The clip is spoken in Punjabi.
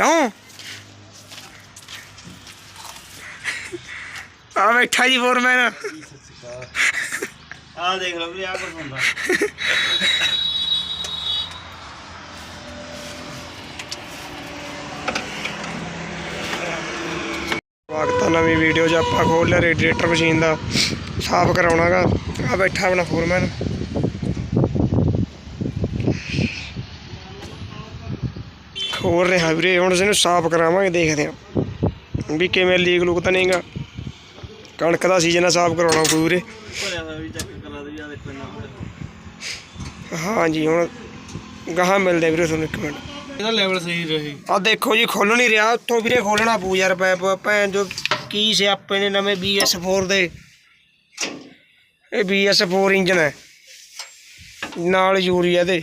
ਕਿਉਂ ਆ ਬੈਠਾ ਜੀ ਫੋਰਮੈਨ ਆ ਦੇਖ ਲਓ ਵੀ ਨਵੀਂ ਵੀਡੀਓ 'ਚ ਆਪਾਂ ਖੋਲ ਲਿਆ ਰੇਡੀਏਟਰ ਮਸ਼ੀਨ ਦਾ ਸਾਫ਼ ਕਰਾਉਣਾਗਾ ਆ ਬੈਠਾ ਆਪਣਾ ਫੋਰਮੈਨ ਖੋਲ ਰਿਹਾ ਵੀਰੇ ਹੁਣ ਇਸ ਨੂੰ ਸਾਫ਼ ਕਰਾਵਾਂਗੇ ਦੇਖਦੇ ਹਾਂ। ਵੀ ਕਿਵੇਂ ਲੀਕ ਲੁਕ ਤਾਂ ਨਹੀਂਗਾ। ਕਣਕ ਦਾ ਸੀਜ਼ਨ ਆ ਸਾਫ਼ ਕਰਾਉਣਾ ਕੋਈ ਵੀਰੇ। ਹਾਂਜੀ ਹੁਣ ਗਾਹਾਂ ਮਿਲਦੇ ਵੀਰੇ ਤੁਹਾਨੂੰ ਇੱਕ ਮਿੰਟ। ਇਹਦਾ ਲੈਵਲ ਸਹੀ ਰਹੇ। ਆ ਦੇਖੋ ਜੀ ਖੁੱਲ ਨਹੀਂ ਰਿਹਾ। ਉੱਥੋਂ ਵੀਰੇ ਖੋਲਣਾ ਪੂ ਯਾਰ ਪੈਪ ਭੈਣ ਜੋ ਕੀ ਸਿਆਪੇ ਨੇ ਨਵੇਂ BS4 ਦੇ। ਇਹ BS4 ਇੰਜਨ ਹੈ। ਨਾਲ ਯੂਰੀਆ ਦੇ।